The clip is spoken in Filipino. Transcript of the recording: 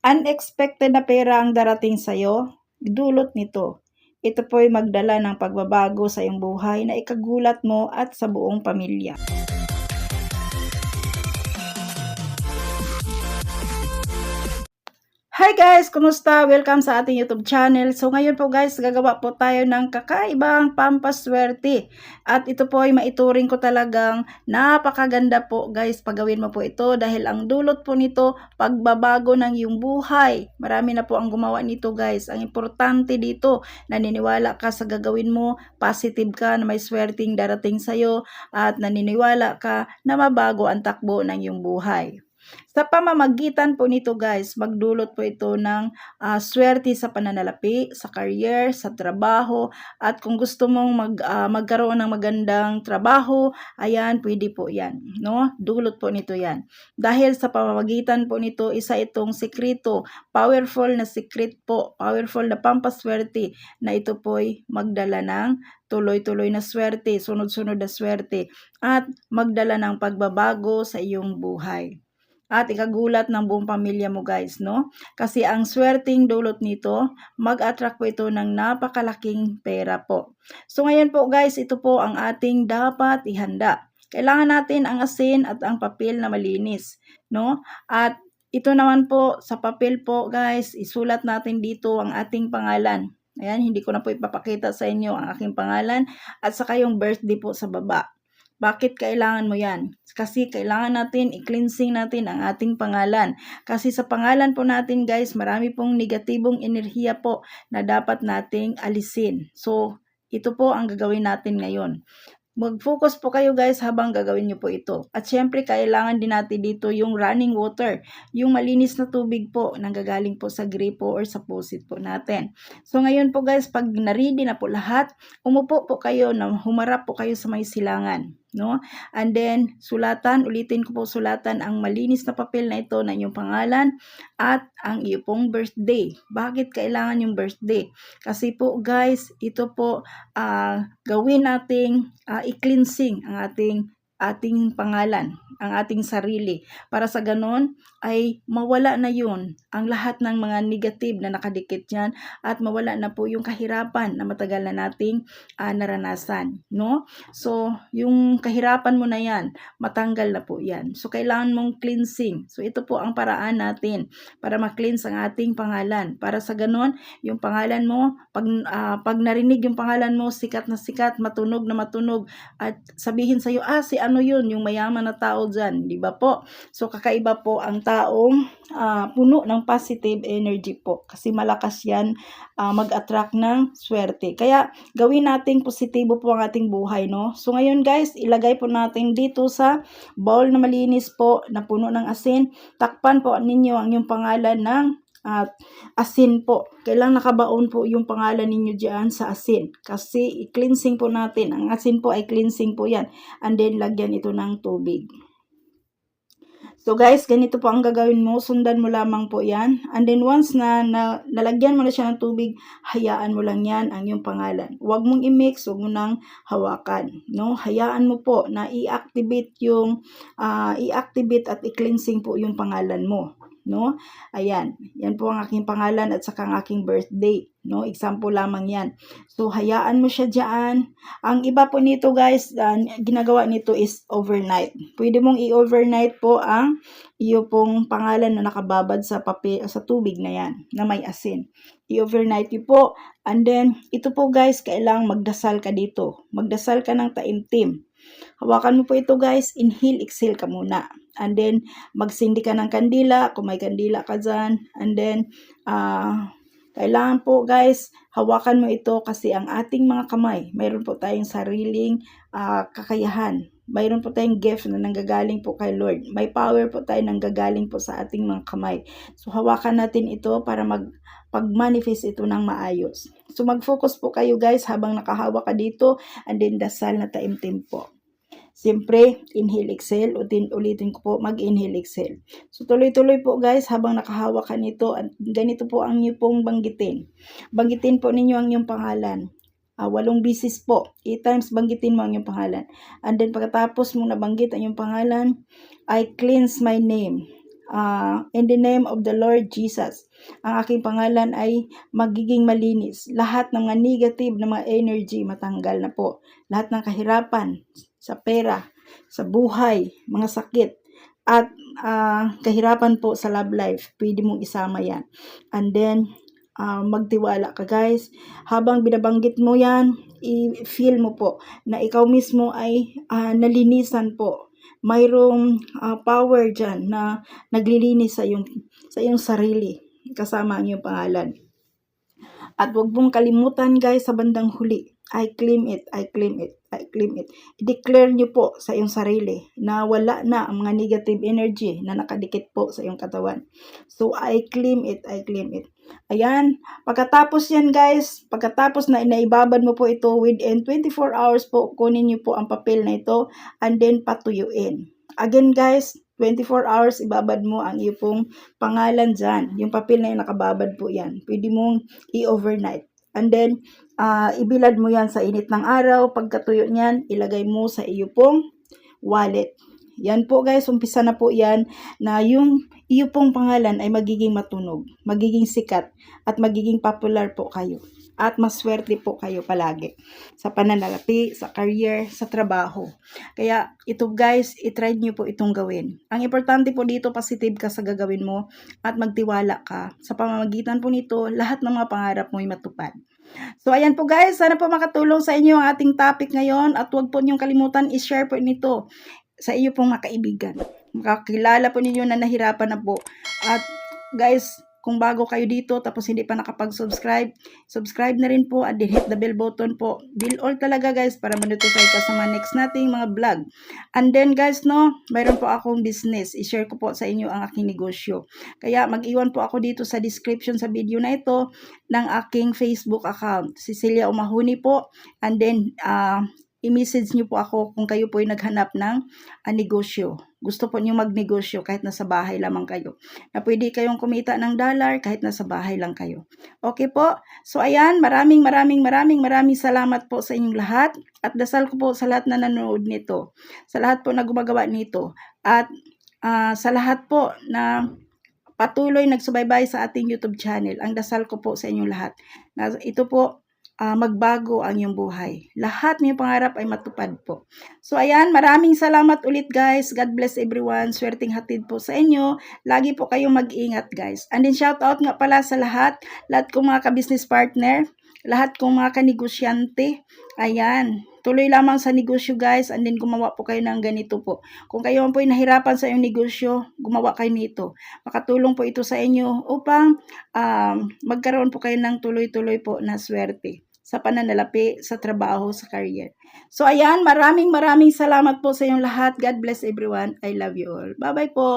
unexpected na pera ang darating sa'yo, dulot nito. Ito po'y magdala ng pagbabago sa iyong buhay na ikagulat mo at sa buong pamilya. Hi guys! Kumusta? Welcome sa ating YouTube channel. So ngayon po guys, gagawa po tayo ng kakaibang pampaswerte. At ito po ay maituring ko talagang napakaganda po guys. Pagawin mo po ito dahil ang dulot po nito, pagbabago ng iyong buhay. Marami na po ang gumawa nito guys. Ang importante dito, naniniwala ka sa gagawin mo, positive ka na may swerting darating sa'yo at naniniwala ka na mabago ang takbo ng iyong buhay. Sa pamamagitan po nito guys, magdulot po ito ng uh, swerte sa pananalapi, sa career, sa trabaho, at kung gusto mong mag, uh, magkaroon ng magandang trabaho, ayan, pwede po yan. No? Dulot po nito yan. Dahil sa pamamagitan po nito, isa itong sekreto, powerful na secret po, powerful na pampaswerte na ito po'y magdala ng tuloy-tuloy na swerte, sunod-sunod na swerte, at magdala ng pagbabago sa iyong buhay at ikagulat ng buong pamilya mo guys, no? Kasi ang swerting dulot nito, mag-attract po ito ng napakalaking pera po. So ngayon po guys, ito po ang ating dapat ihanda. Kailangan natin ang asin at ang papel na malinis, no? At ito naman po, sa papel po guys, isulat natin dito ang ating pangalan. Ayan, hindi ko na po ipapakita sa inyo ang aking pangalan at saka yung birthday po sa baba. Bakit kailangan mo yan? Kasi kailangan natin i-cleansing natin ang ating pangalan. Kasi sa pangalan po natin guys, marami pong negatibong enerhiya po na dapat nating alisin. So, ito po ang gagawin natin ngayon. Mag-focus po kayo guys habang gagawin nyo po ito. At syempre, kailangan din natin dito yung running water. Yung malinis na tubig po, nanggagaling po sa gripo or sa faucet po natin. So ngayon po guys, pag naredy na po lahat, umupo po kayo na humarap po kayo sa may silangan no? And then, sulatan, ulitin ko po sulatan ang malinis na papel na ito na inyong pangalan at ang iyong birthday. Bakit kailangan yung birthday? Kasi po guys, ito po uh, gawin nating uh, i-cleansing ang ating ating pangalan, ang ating sarili. Para sa ganon ay mawala na yun ang lahat ng mga negative na nakadikit dyan at mawala na po yung kahirapan na matagal na nating uh, naranasan. No? So, yung kahirapan mo na yan, matanggal na po yan. So, kailangan mong cleansing. So, ito po ang paraan natin para ma-cleanse ang ating pangalan. Para sa ganon, yung pangalan mo, pag, uh, pag narinig yung pangalan mo, sikat na sikat, matunog na matunog, at sabihin sa'yo, ah, si ano yun, yung mayaman na tao dyan, di ba po? So, kakaiba po ang taong uh, puno ng positive energy po. Kasi malakas yan uh, mag-attract ng swerte. Kaya, gawin nating positibo po ang ating buhay, no? So, ngayon guys, ilagay po natin dito sa bowl na malinis po, na puno ng asin. Takpan po ninyo ang yung pangalan ng at asin po. Kailang nakabaon po yung pangalan ninyo diyan sa asin. Kasi i-cleansing po natin. Ang asin po ay cleansing po yan. And then lagyan ito ng tubig. So guys, ganito po ang gagawin mo. Sundan mo lamang po yan. And then once na, na nalagyan mo na siya ng tubig, hayaan mo lang yan ang iyong pangalan. Huwag mong i-mix, huwag mo nang hawakan. No? Hayaan mo po na i-activate yung, uh, i-activate at i-cleansing po yung pangalan mo no? Ayan, yan po ang aking pangalan at saka ang aking birthday, no? Example lamang yan. So, hayaan mo siya diyan. Ang iba po nito guys, uh, ginagawa nito is overnight. Pwede mong i-overnight po ang iyo pong pangalan na nakababad sa papel, sa tubig na yan, na may asin. I-overnight po. And then, ito po guys, kailangang magdasal ka dito. Magdasal ka ng taimtim. Hawakan mo po ito guys, inhale, exhale ka muna. And then, magsindi ka ng kandila, kung may kandila ka dyan. And then, uh, kailangan po guys, hawakan mo ito kasi ang ating mga kamay, mayroon po tayong sariling uh, kakayahan. Mayroon po tayong gift na nanggagaling po kay Lord. May power po tayo nanggagaling po sa ating mga kamay. So hawakan natin ito para mag pag-manifest ito ng maayos. So mag-focus po kayo guys habang nakahawak ka dito and then dasal na taimtim po. Siyempre, inhale, exhale. Utin, ulitin ko po, mag-inhale, exhale. So, tuloy-tuloy po guys, habang nakahawak ka nito, ganito po ang inyo pong banggitin. Banggitin po ninyo ang inyong pangalan. Uh, walong bisis po. 8 times banggitin mo ang iyong pangalan. And then, pagkatapos mo nabanggit ang iyong pangalan, I cleanse my name. Ah, in the name of the Lord Jesus. Ang aking pangalan ay magiging malinis. Lahat ng mga negative na mga energy matanggal na po. Lahat ng kahirapan sa pera, sa buhay, mga sakit, at ah, kahirapan po sa love life, pwede mong isama yan. And then, ah, magtiwala ka guys. Habang binabanggit mo yan, i-feel mo po na ikaw mismo ay ah, nalinisan po. Mayroong ah, power dyan na naglilinis sa iyong, sa iyong sarili kasama ang iyong pangalan. At huwag mong kalimutan guys sa bandang huli. I claim it, I claim it, I claim it. I-declare nyo po sa iyong sarili na wala na ang mga negative energy na nakadikit po sa iyong katawan. So, I claim it, I claim it. Ayan, pagkatapos yan guys, pagkatapos na inaibabad mo po ito within 24 hours po, kunin nyo po ang papel na ito and then patuyuin. Again guys, 24 hours ibabad mo ang iyong pangalan dyan. Yung papel na yung nakababad po yan. Pwede mong i-overnight. And then, ah, ibilad mo yan sa init ng araw. Pagkatuyo niyan, ilagay mo sa iyo pong wallet. Yan po guys, umpisa na po yan na yung iyo pong pangalan ay magiging matunog, magiging sikat, at magiging popular po kayo. At maswerte po kayo palagi sa pananalapi, sa career, sa trabaho. Kaya ito guys, itry nyo po itong gawin. Ang importante po dito, positive ka sa gagawin mo at magtiwala ka. Sa pamamagitan po nito, lahat ng mga pangarap mo ay matupad. So ayan po guys, sana po makatulong sa inyo ang ating topic ngayon at huwag po niyong kalimutan i-share po nito sa iyo pong mga kaibigan. Makakilala po ninyo na nahirapan na po. At guys, kung bago kayo dito tapos hindi pa nakapag-subscribe, subscribe na rin po at hit the bell button po. Bill all talaga guys para ma-notify ka sa mga next nating mga vlog. And then guys no, mayroon po akong business. I-share ko po sa inyo ang aking negosyo. Kaya mag-iwan po ako dito sa description sa video na ito ng aking Facebook account. Cecilia Umahuni po. And then, ah, i-message nyo po ako kung kayo po ay naghanap ng ah, negosyo. Gusto po nyo magnegosyo kahit nasa bahay lamang kayo. Na pwede kayong kumita ng dollar kahit nasa bahay lang kayo. Okay po? So ayan, maraming maraming maraming maraming salamat po sa inyong lahat. At dasal ko po sa lahat na nanonood nito. Sa lahat po na gumagawa nito. At ah, sa lahat po na patuloy nagsubaybay sa ating YouTube channel. Ang dasal ko po sa inyong lahat. Na ito po, ah, magbago ang iyong buhay. Lahat ng pangarap ay matupad po. So ayan, maraming salamat ulit guys. God bless everyone. Swerting hatid po sa inyo. Lagi po kayong mag-ingat guys. And then shout out nga pala sa lahat. Lahat kong mga ka-business partner. Lahat kong mga kanegosyante. Ayan. Tuloy lamang sa negosyo guys and then gumawa po kayo ng ganito po. Kung kayo po ay nahirapan sa iyong negosyo, gumawa kayo nito. Makatulong po ito sa inyo upang um, magkaroon po kayo ng tuloy-tuloy po na swerte sa pananalapi, sa trabaho, sa career. So ayan, maraming maraming salamat po sa inyong lahat. God bless everyone. I love you all. Bye-bye po.